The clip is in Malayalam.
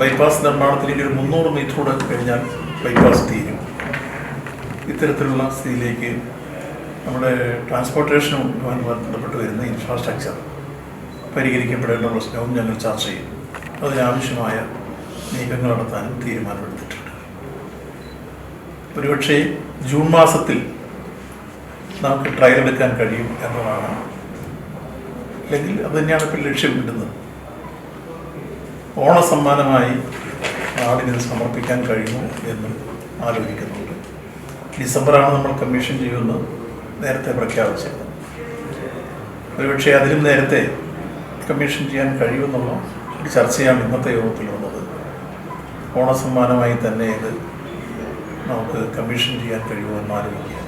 ബൈപ്പാസ് നിർമ്മാണത്തിലേക്ക് ഒരു മുന്നൂറ് മീറ്റർ കൂടെ കഴിഞ്ഞാൽ ബൈപ്പാസ് തീരും. ഇത്തരത്തിലുള്ള സ്ഥിതിയിലേക്ക് നമ്മുടെ ട്രാൻസ്പോർട്ടേഷനുമായി ബന്ധപ്പെട്ട് വരുന്ന ഇൻഫ്രാസ്ട്രക്ചർ പരിഹരിക്കപ്പെടേണ്ട പ്രശ്നവും ഞങ്ങൾ ചർച്ച ചെയ്യും. അതിനാവശ്യമായ നീക്കങ്ങൾ നടത്താനും തീരുമാനമെടുത്തിട്ടുണ്ട്. ഒരുപക്ഷെ ജൂൺ മാസത്തിൽ നമുക്ക് ട്രയൽ എടുക്കാൻ കഴിയും എന്നതാണ്. അല്ലെങ്കിൽ അത് തന്നെയാണ് ഇപ്പോൾ ലക്ഷ്യമിടുന്നത്. ഓണസമ്മാനമായി നാടിന് സമർപ്പിക്കാൻ കഴിയുമോ എന്ന് ആലോചിക്കുന്നുണ്ട്. ഡിസംബറാണ് നമ്മൾ കമ്മീഷൻ ചെയ്യുമെന്ന് നേരത്തെ പ്രഖ്യാപിച്ചത് ഒരുപക്ഷെ അതിലും നേരത്തെ കമ്മീഷൻ ചെയ്യാൻ കഴിയുമെന്നുള്ള ഒരു ചർച്ചയാണ് ഇന്നത്തെ യോഗത്തിൽ വന്നത് ഓണസമ്മാനമായി തന്നെ ഇത് നമുക്ക് കമ്മീഷൻ ചെയ്യാൻ കഴിയുമോ എന്ന് ആലോചിക്കുക